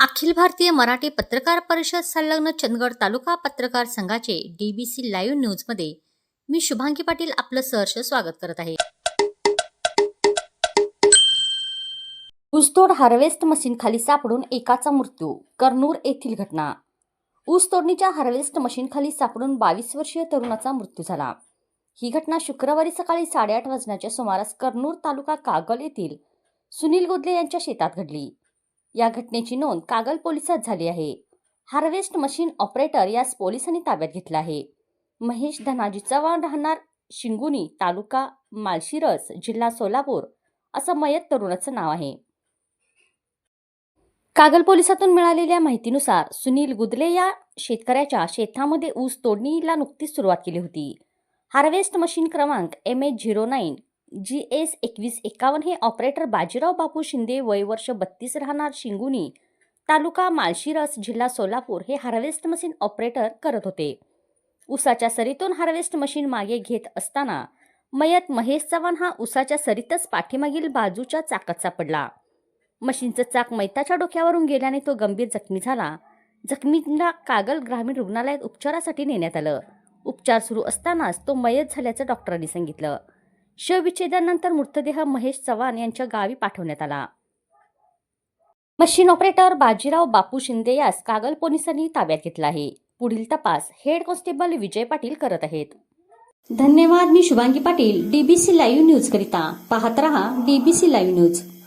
अखिल भारतीय मराठी पत्रकार परिषद संलग्न चंदगड तालुका पत्रकार संघाचे डीबीसी लाईव्ह न्यूजमध्ये मी शुभांगी पाटील आपलं सहर्ष स्वागत करत आहे. ऊसतोड हार्वेस्ट मशीन खाली सापडून एकाचा मृत्यू कर्नूर येथील घटना. ऊसतोडणीच्या हार्वेस्ट मशीन खाली सापडून बावीस वर्षीय तरुणाचा मृत्यू झाला. ही घटना शुक्रवारी सकाळी साडेआठ वाजण्याच्या सुमारास कर्नूर तालुका कागल येथील सुनील गोदले यांच्या शेतात घडली. या घटनेची नोंद कागल पोलिसात झाली आहे. हार्वेस्ट मशीन ऑपरेटर यास पोलिसांनी ताब्यात घेतला आहे. महेश धनाजी चव्हाण राहणार शिंगुनी तालुका मालशिरस जिल्हा सोलापूर असं मयत तरुणाचं नाव आहे. कागल पोलिसातून मिळालेल्या माहितीनुसार सुनील गुदले या शेतकऱ्याच्या शेतामध्ये ऊस तोडणीला नुकतीच सुरुवात केली होती. हार्वेस्ट मशीन क्रमांक M H zero nine G S एकवीस एकावन्न हे ऑपरेटर बाजीराव बापू शिंदे वयवर्ष बत्तीस राहणार शिंगुनी तालुका माळशिरस जिल्हा सोलापूर हे हार्वेस्ट मशीन ऑपरेटर करत होते. उसाच्या सरीतून हार्वेस्ट मशीन मागे घेत असताना मयत महेश चव्हाण हा उसाच्या सरीतच पाठीमागील बाजूच्या चाकात सापडला. मशीनचं चाक मैताच्या डोक्यावरून गेल्याने तो गंभीर जखमी झाला. जखमींना कागल ग्रामीण रुग्णालयात उपचारासाठी नेण्यात आलं. उपचार सुरू असतानाच तो मयत झाल्याचं डॉक्टरांनी सांगितलं. शवविच्छेदनानंतर मृतदेह महेश चव्हाण यांच्या गावी पाठवण्यात आला. मशीन ऑपरेटर बाजीराव बापू शिंदे यास कागल पोलिसांनी ताब्यात घेतला आहे. पुढील तपास हेड कॉन्स्टेबल विजय पाटील करत आहेत. धन्यवाद मी Shubhangi Patil DBC live news करिता पाहत रहा डीबीसी लाईव्ह न्यूज.